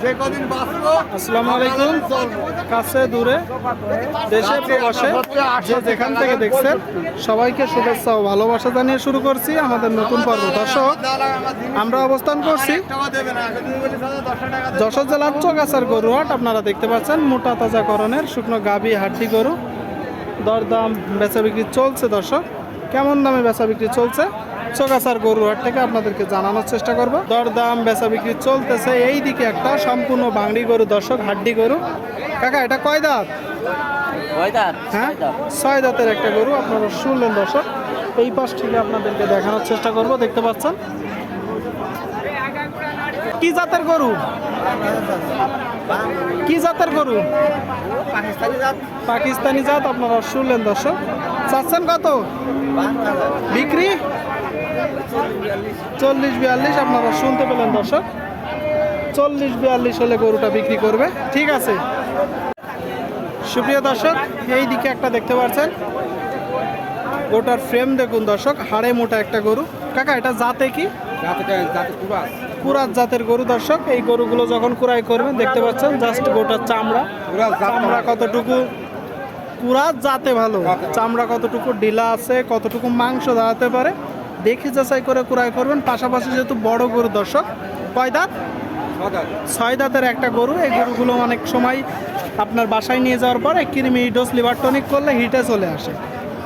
আসসালামু আলাইকুম। কাছে দূরে দেশে প্রবাসে যে যেখান থেকে দেখছেন সবাইকে শুভেচ্ছা ও ভালোবাসা জানিয়ে শুরু করছি আমাদের নতুন পর্ব। দর্শক আমরা অবস্থান করছি যশোর জেলার চৌগাছার গরুহাট আপনারা দেখতে পাচ্ছেন মোটা তাজা করণের শুকনো গাভী হাড্ডি গরু। দরদাম বেচা বিক্রি চলছে দর্শক। কেমন দামে বেচা বিক্রি চলছে? চৌগাছার গরুহাট থেকে আপনাদেরকে জানানোর চেষ্টা করব। দরদাম বেচা বিক্রি চলতেছে। এই দিকে একটা সম্পূর্ণ বাংড়ি গরু। দর্শক হাড্ডি গরু। কাকা এটা কয় দাঁত? হ্যাঁ? ছয় দাঁতের একটা গরু। আপনারা শুনলেন দর্শক। এই পাশ থেকে আপনাদেরকে দেখানোর চেষ্টা করব। দেখতে পাচ্ছেন? কি জাতের গরু? কি জাতের গরু? জাত। পাকিস্তানি জাত আপনারা শুনলেন দর্শক। চাচ্ছেন কত? বিক্রি? চল্লিশ বিয়াল্লিশ আপনারা শুনতে পেলেন দর্শক। চল্লিশ বিয়াল্লিশ হলে গরুটা বিক্রি করবে। ঠিক আছে। সুপ্রিয় দর্শক এই দিকে একটা দেখতে পাচ্ছেন। গোটার ফ্রেম দেখুন দর্শক হাড়ে মোটা একটা গরু। কাকা এটা জাতে কি? কুরাত জাতের গরু দর্শক এই গরুগুলো যখন কুরাই করবেন দেখতে পাচ্ছেন জাস্ট গোটার চামড়া। চামড়া কতটুকু? কুরাত জাতে ভালো। চামড়া কতটুকু ঢিলা আছে কতটুকু মাংস দাঁড়াতে পারে দেখে যাচাই করে ক্রয় করবেন। পাশাপাশি যেহেতু বড় গরু দর্শক কয় দাঁত? ছয় দাঁতের একটা গরু এই গরুগুলো অনেক সময় আপনার বাসায় নিয়ে যাওয়ার পরে কৃমি ডোজ লিভার টনিক করলে হিটে চলে আসে।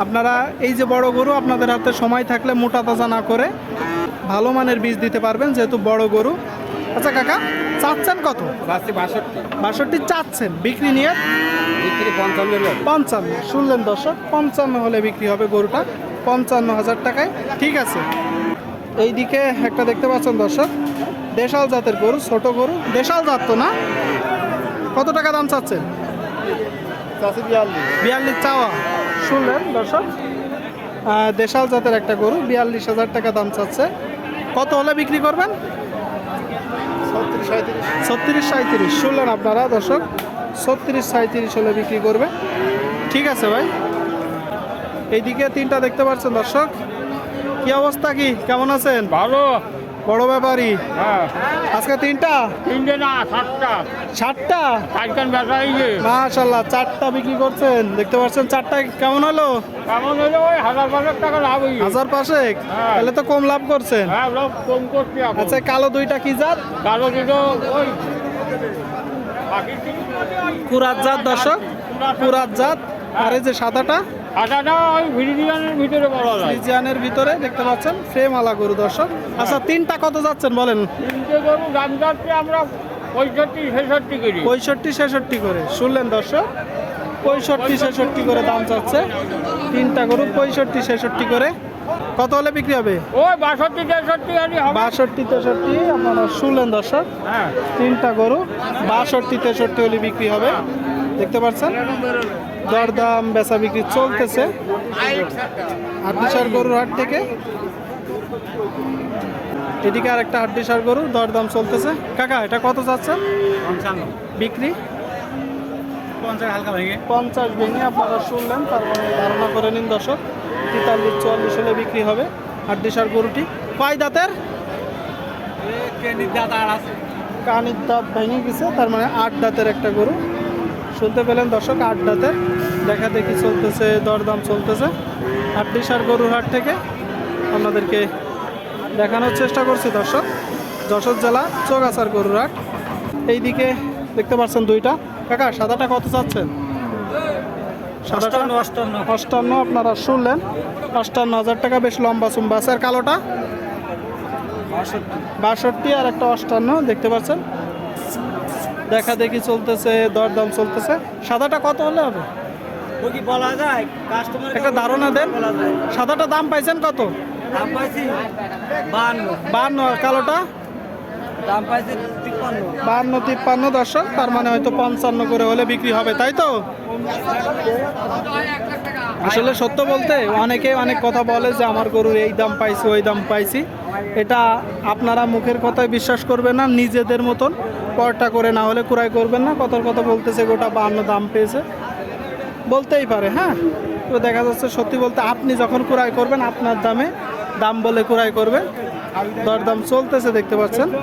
আপনারা এই যে বড় গরু আপনাদের হাতে সময় থাকলে মোটা তাজা না করে ভালো মানের বীজ দিতে পারবেন যেহেতু বড় গরু। আচ্ছা কাকা চাচ্ছেন কত? বাষট্টি। বাষট্টি চাচ্ছেন। বিক্রি নিয়ে? বিক্রি পঞ্চান্ন পঞ্চান্ন। শুনলেন দর্শক পঞ্চান্ন হলে বিক্রি হবে গরুটা। পঞ্চান্ন হাজার টাকায়। ঠিক আছে। এইদিকে একটা দেখতে পাচ্ছেন দর্শক দেশাল জাতের গরু ছোট গরু। দেশাল জাত তো না? কত টাকা দাম চাচ্ছেন? বিয়াল্লিশ। বিয়াল্লিশ চাওয়া। শুনলেন দর্শক দেশাল জাতের একটা গরু বিয়াল্লিশ হাজার টাকা দাম চাচ্ছে। কত হলে বিক্রি করবেন? ছত্রিশ সাঁত্রিশ শুনলেন আপনারা দর্শক? ছত্রিশ সাঁত্রিশ হলে বিক্রি করবে। ঠিক আছে ভাই। এইদিকে তিনটা দেখতে পাচ্ছেন দর্শক। কি অবস্থা কি? কেমন আছেন? ভালো। বড় ব্যাপারী হ্যাঁ। আজকে তিনটা? তিনটে না সাতটা। ষাটটা চারখান ব্যথা হয়েছে মাশাল্লাহ চারটা বিক্রি করছেন। দেখতে পাচ্ছেন চারটা কেমন হলো? কেমন হলো ওই হাজার পাঁচেক টাকা লাভ হয়েছে হাজার পাশেক হ্যাঁ। তাহলে তো কম লাভ করছেন। হ্যাঁ লোক কম করছি আচ্ছা কালো দুইটা কি জাত? কালো দুটো ওই কুরাত জাত দর্শক। কুরাত জাত। আর এই যে সাদাটা? আটাটা ওই ভিডিওনের ভিতরে বলা যায়। ফ্রিজিয়ানের ভিতরে দেখতে পাচ্ছেন ফ্রেম আলা গরু দর্শক। আচ্ছা তিনটা কত যাচ্ছেন বলেন? তিনটে গরু দাম যাচ্ছে আমরা পঁয়ষট্টি ছেষট্টি করি। পঁয়ষট্টি ছেষট্টি করে। শুনলেন দর্শক? পঁয়ষট্টি ছেষট্টি করে দাম চাচ্ছে তিনটা গরু পঁয়ষট্টি ছেষট্টি করে। কত হলে বিক্রি হবে? ওই বাষট্টি তেষট্টি বাষট্টি তেষট্টি আপনারা শুনলেন দর্শক? হ্যাঁ। তিনটা গরু বাষট্টি তেষট্টি হলে বিক্রি হবে। দেখতে পাচ্ছেন? দরদাম বেচা বিক্রি চলতেছে হাড্ডিসার গরুর হাট থেকে। এদিকে আর একটা হাড্ডিসার গরু দরদাম চলতেছে। কাকা এটা কত যাচ্ছে বিক্রি? পঞ্চাশ হালকা ভেঙে। পঞ্চাশ ভেঙে আপনারা শুনলেন তার মানে ধারণা করে নিন দর্শক তেতাল্লিশ চুয়াল্লিশ হলে বিক্রি হবে হাড্ডিসার গরুটি। কয় দাঁতের? কানির দাঁত ভেঙে গেছে তার মানে আট দাঁতের একটা গরু। শুনতে পেলেন দর্শক আড্ডাতে দেখা দেখি চলতেছে দরদাম চলতেছে। হাড্ডিসার গরুর হাট থেকে আপনাদেরকে দেখানোর চেষ্টা করছি দর্শক। যশোর জেলা চৌগাছার গরুর হাট এইদিকে দেখতে পাচ্ছেন দুইটা। কাকা সাদাটা কত চাচ্ছেন? সাদাটা অষ্টান্ন অষ্টান্ন। আপনারা শুনলেন। অষ্টান্ন হাজার টাকা বেশ লম্বা চুম্বা। আছে আর কালোটা? বাষট্টি আর একটা অষ্টান্ন দেখতে পাচ্ছেন। দেখা দেখি চলতেছে দরদাম চলতেছে। সাদাটা কত হলে হবে? বলা যায়? কাস্টমার একটা ধারণা দেন। সাদাটা দাম পাইছেন কত? দাম পাইছি বান্ন বান্ন কালোটা? দাম পাইছি বান্ন তিপ্পান্ন দর্শক তার মানে হয়তো পঞ্চান্ন করে হলে বিক্রি হবে তাই তো? আসলে সত্য বলতে অনেকে অনেক কথা বলে যে আমার গরুর এই দাম পাইছি, ওই দাম পাইছি। এটা আপনারা মুখের কথায় বিশ্বাস করবেন না, নিজেদের মতন পরটা করে না হলে কুড়াই করবেন না। কতর কথা বলতেছে, গোটা বান্ন দাম পেয়েছে। বলতেই পারে হ্যাঁ? তো দেখা যাচ্ছে সত্যি বলতে আপনি যখন কুড়াই করবেন, আপনার দামে দাম বলে কুড়াই করবেন দরদাম চলতেছে, দেখতে পাচ্ছেন।